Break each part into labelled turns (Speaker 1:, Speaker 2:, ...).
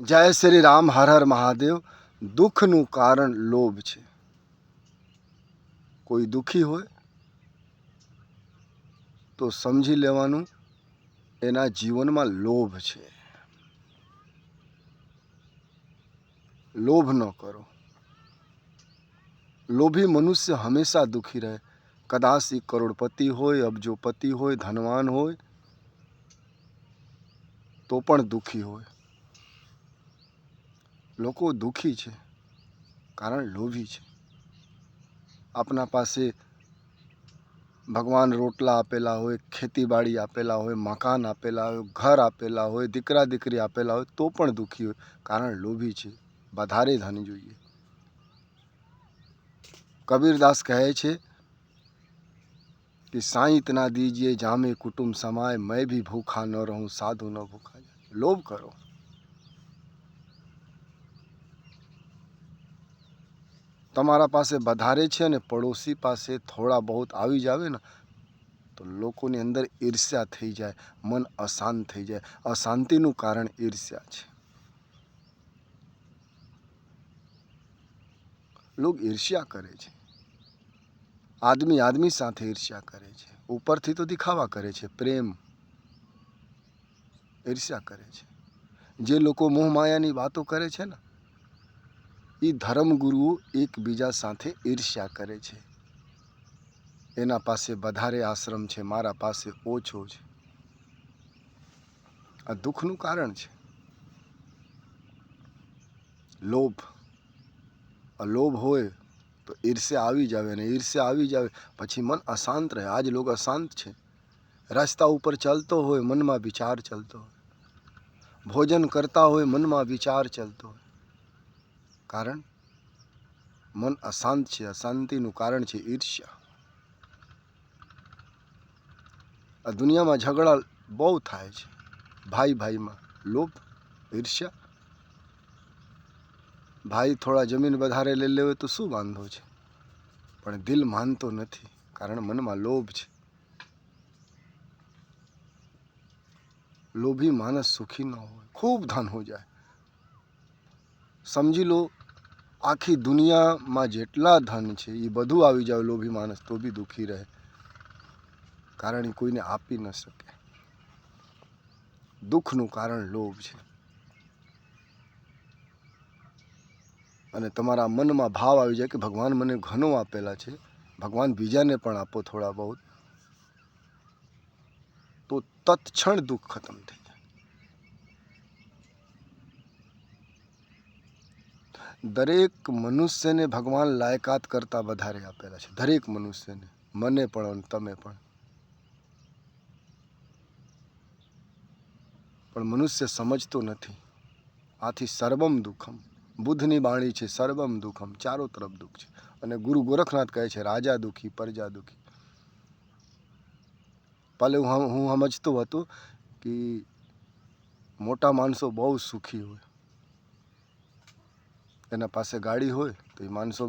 Speaker 1: જય શ્રી રામ, હર હર મહાદેવ. દુઃખનું કારણ લોભ છે. કોઈ દુઃખી હોય તો સમજી લેવાનું એના જીવનમાં લોભ છે. લોભ ન કરો. લોભી મનુષ્ય હંમેશા દુઃખી રહે. કદાચ એ કરોડપતિ હોય, અબજોપતિ હોય, ધનવાન હોય, તો પણ દુઃખી હોય. લોકો દુઃખી છે, કારણ લોભી છે. આપણા પાસે ભગવાન રોટલા આપેલા હોય ખેતીબાડી આપેલા હોય, મકાન આપેલા હોય, ઘર આપેલા હોય, દીકરા દીકરી આપેલા હોય, તો પણ દુઃખી હોય, કારણ લોભી છે. વધારે ધન જોઈએ. કબીરદાસ કહે છે કે સાંઈ ઇતના દીજે જામે કુટુંબ સમાય, મેં ભી ભૂખા ન રહું, સાધુ ન ભૂખા લોભ કરો. તમારા પાસે વધારે છે ને પડોશી પાસે થોડા બહુ આવી જાવે ને, તો લોકોની અંદર ઈર્ષ્યા થઈ જાય, મન અશાંત થઈ જાય. અશાંતિનું કારણ ઈર્ષ્યા છે. લોક ઈર્ષ્યા કરે છે. આદમી આદમી સાથે ઈર્ષ્યા કરે છે. ઉપરથી તો દેખાવા કરે છે. પ્રેમ ઈર્ષ્યા કરે છે. જે લોકો મોહ માયાની વાતો કરે છે ને એ ધર્મગુરુઓ એકબીજા સાથે ઈર્ષ્યા કરે છે. એના પાસે વધારે આશ્રમ છે, મારા પાસે ઓછો છે. આ દુઃખનું કારણ છે. લોભ. અલોભ લોભ હોય તો ઈર્ષ્યા આવી જાવે અને ઈર્ષ્યા આવી જાવે પછી મન અશાંત રહે. આજ લોકો અશાંત છે. રસ્તા ઉપર ચાલતો હોય મનમાં વિચાર ચાલતો હોય. ભોજન કરતા હોય મનમાં વિચાર ચાલતો કારણ? મન અશાંત છે, અશાંતિનું કારણ છે ઈર્ષ્યા. આ દુનિયામાં ઝઘડા બહુ થાય છે. ભાઈ ભાઈમાં લોભ, ઈર્ષ્યા. ભાઈ થોડા જમીન વધારે લઈ લેવે તો શું વાંધો છે? પણ દિલ માનતો નથી, કારણ મનમાં લોભ છે. લોભી માણસ સુખી ન હોય, ખૂબ ધન હો જાય. સમજી લો આખી દુનિયામાં જેટલા ધન છે એ બધું આવી જાય લોભી માણસ તો બી દુઃખી રહે. કારણ એ કોઈને આપી ન શકે. દુઃખનું કારણ લોભ છે. અને તમારા મનમાં ભાવ આવી જાય કે ભગવાન મને ઘણો આપેલા છે, ભગવાન બીજાને પણ આપો થોડા બહુ. તો તત્ક્ષણ દુઃખ ખતમ થઈ જાય દરેક મનુષ્યને ભગવાન લાયકાત કરતાં વધારે આપેલા છે. દરેક મનુષ્યને. મને પણ અને તમે પણ. પણ મનુષ્ય સમજતો નથી. આથી સર્વમ દુઃખમ. બુદ્ધની બાણી છે, સર્વમ દુઃખમ. ચારો તરફ દુઃખ છે. અને ગુરુ ગોરખનાથ કહે છે, રાજા દુઃખી, પ્રજા દુઃખી. પહેલે હું સમજતો હતો કે મોટા માણસો બહુ સુખી હોય. એના પાસે ગાડી હોય તો એ માણસો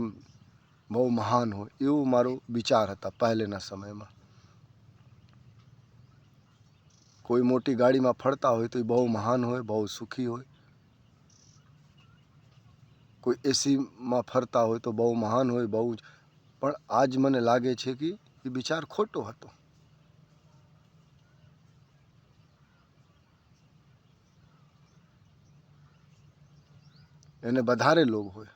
Speaker 1: બહુ મહાન હોય. એવું મારો વિચાર હતા પહેલેના સમયમાં. કોઈ મોટી ગાડીમાં ફરતા હોય તો એ બહુ મહાન હોય, બહુ સુખી હોય. કોઈ એસીમાં ફરતા હોય તો બહુ મહાન હોય, બહુ જ. પણ આજ મને લાગે છે કે એ વિચાર ખોટો હતો. એને વધારે લોભ હોય.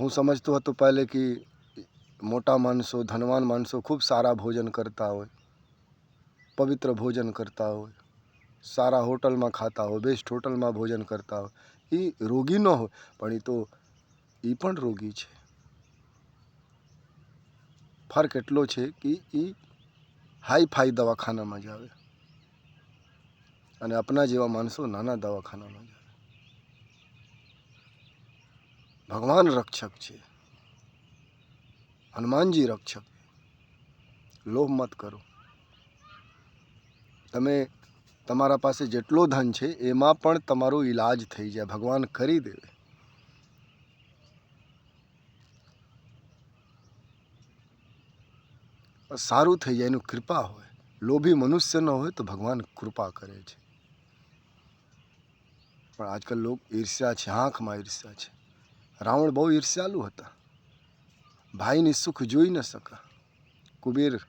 Speaker 1: હું સમજતો હતો પહેલે કે મોટા માણસો, ધનવાન માણસો ખૂબ સારા ભોજન કરતા હોય, પવિત્ર ભોજન કરતા હોય, સારા હોટલમાં ખાતા હોય, બેસ્ટ હોટલમાં ભોજન કરતા હોય. એ રોગી ન હોય, પણ એ તો, એ પણ રોગી છે. ફરક એટલો છે કે એ હાઈ ફાઈ દવાખાનામાં જ આવે. અને આપના જેવા માણસો નાના દવાખાનામાં જાય. ભગવાન રક્ષક છે. હનુમાનજી રક્ષક લોભ મત કરો. તમે તમારા પાસે જેટલો ધન છે, એમાં પણ તમારો ઈલાજ થઈ જાય. ભગવાન કરી દેવે. સારું થઈ જાય, એનું કૃપા હોય. લોભી મનુષ્ય ન હોય તો ભગવાન કૃપા કરે છે. પણ આજકાલ લોક ઈર્ષ્યા છે, આંખમાં ઈર્ષ્યા છે. રાવણ બહુ ઈર્ષ્યાલુ હતા. ભાઈની સુખ જોઈ ન શકા. કુબેર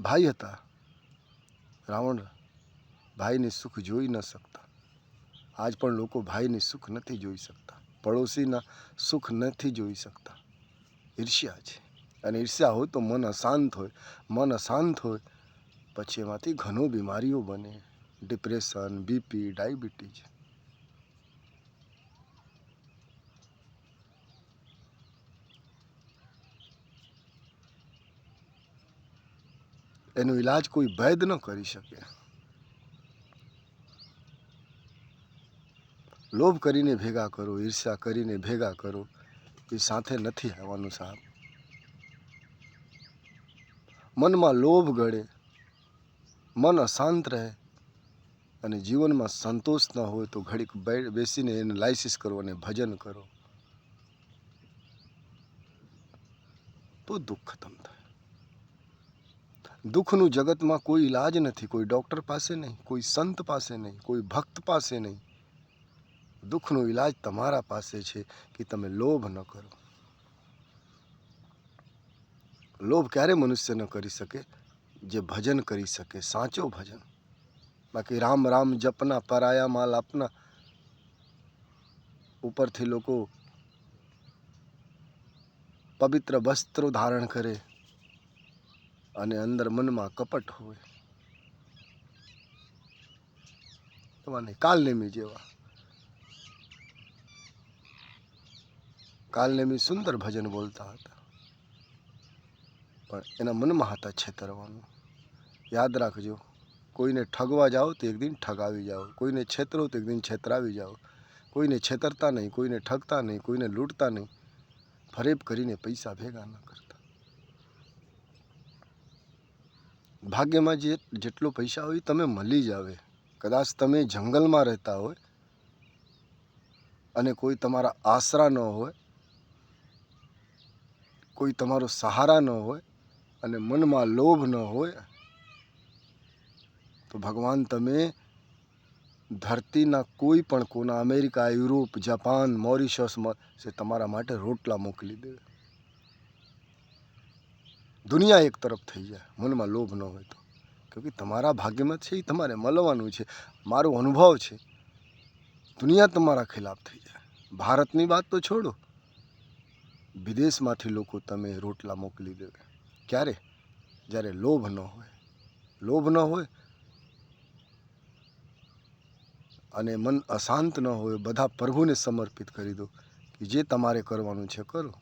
Speaker 1: ભાઈ હતા. રાવણ ભાઈની સુખ જોઈ ન શકતા. આજ પણ લોકો ભાઈની સુખ નથી જોઈ શકતા. પડોશીના સુખ નથી જોઈ શકતા. ઈર્ષ્યા છે. અને ઈર્ષ્યા હોય તો મન અશાંત હોય. મન અશાંત હોય પછી એમાંથી ઘણું બીમારીઓ બને. ડિપ્રેશન બીપી ડાયાબિટીસ એનો ઈલાજ કોઈ વૈદ ન કરી શકે. લોભ કરીને ભેગા કરો, ઈર્ષ્યા કરીને ભેગા કરો. એ સાથે નથી આવવાનું સાહેબ. મનમાં લોભ ગળે. મન અશાંત રહે અને જીવનમાં સંતોષ ન હોય તો ઘડીક બેસીને એનાલાઇસિસ કરો અને ભજન કરો. તો દુઃખ ખતમ થાય. દુઃખનું જગતમાં કોઈ ઈલાજ નથી, કોઈ ડૉક્ટર પાસે નહીં, કોઈ સંત પાસે નહીં, કોઈ ભક્ત પાસે નહીં. દુઃખનો ઈલાજ તમારા પાસે છે કે તમે લોભ ન કરો. લોભ ક્યારે મનુષ્ય ન કરી શકે? જે ભજન કરી શકે, સાચો ભજન. બાકી રામ રામ જપના પરાયા માલ આપના ઉપરથી લોકો પવિત્ર વસ્ત્રો ધારણ કરે અને અંદર મનમાં કપટ હોય. તમારે કાલનેમી જેવા. કાલનેમી સુંદર ભજન બોલતા હતા. પણ એના મનમાં હતા છેતરવાનું. યાદ રાખજો, કોઈને ઠગવા જાઓ તો એક દિન ઠગાવી જાઓ. કોઈને છેતરો તો એક દિન છેતરાવી જાઓ. કોઈને છેતરતા નહીં, કોઈને ઠગતા નહીં, કોઈને લૂંટતા નહીં. ફરેબ કરીને પૈસા ભેગા ન કરતા. ભાગ્યમાં જે જેટલો પૈસા હોય તમે મળી જ આવે. કદાચ તમે જંગલમાં રહેતા હોય અને કોઈ તમારા આશરા ન હોય, કોઈ તમારો સહારા ન હોય અને મનમાં લોભ ન હોય, તો ભગવાન તમે ધરતીના કોઈ પણ કોના અમેરિકા, યુરોપ, જાપાન મોરિશસમાં તમારા માટે રોટલા મોકલી દે. દુનિયા એક તરફ થઈ જાય, મનમાં લોભ ન હોય તો. કેમકે તમારા ભાગ્યમાં છે, એ તમારે મળવાનું છે, મારો અનુભવ છે. દુનિયા તમારા ખિલાફ થઈ જાય. ભારતની વાત તો છોડો. વિદેશમાંથી લોકો તમે રોટલા મોકલી દેવે ક્યારે? જ્યારે લોભ ન હોય. લોભ ન હોય અને મન અશાંત ન હોય, બધા પ્રભુને સમર્પિત કરી દો કે જે તમારે કરવાનું છે કરો.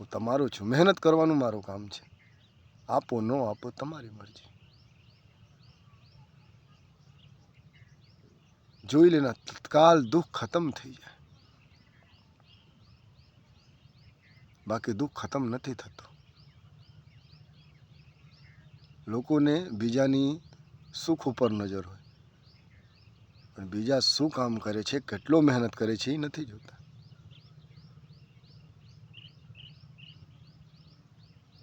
Speaker 1: હું તમારો છું. મહેનત કરવાનું મારું કામ છે. આપો, ન આપો, તમારી મરજી. જોઈ લેના, તત્કાલ દુઃખ ખતમ થઈ જાય. બાકી દુઃખ ખતમ નથી થતું. લોકોને બીજાની સુખ ઉપર નજર હોય. પણ બીજા શું કામ કરે છે, કેટલો મહેનત કરે છે, એ નથી જોતા.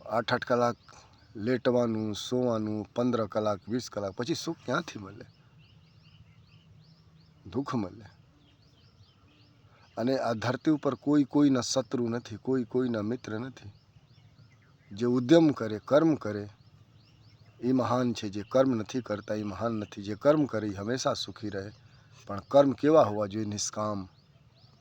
Speaker 1: આઠ આઠ કલાક લેટવાનું, સોવાનું, પંદર કલાક, વીસ કલાક, પછી સુખ ક્યાંથી મળે? દુઃખ મળે. અને આ ધરતી ઉપર કોઈ કોઈના શત્રુ નથી, કોઈ કોઈના મિત્ર નથી. જે ઉદ્યમ કરે, કર્મ કરે એ મહાન છે, જે કર્મ નથી કરતા, એ મહાન નથી, જે કર્મ કરે હંમેશા સુખી રહે. પણ કર્મ કેવા હોવા જોઈએ? નિષ્કામ.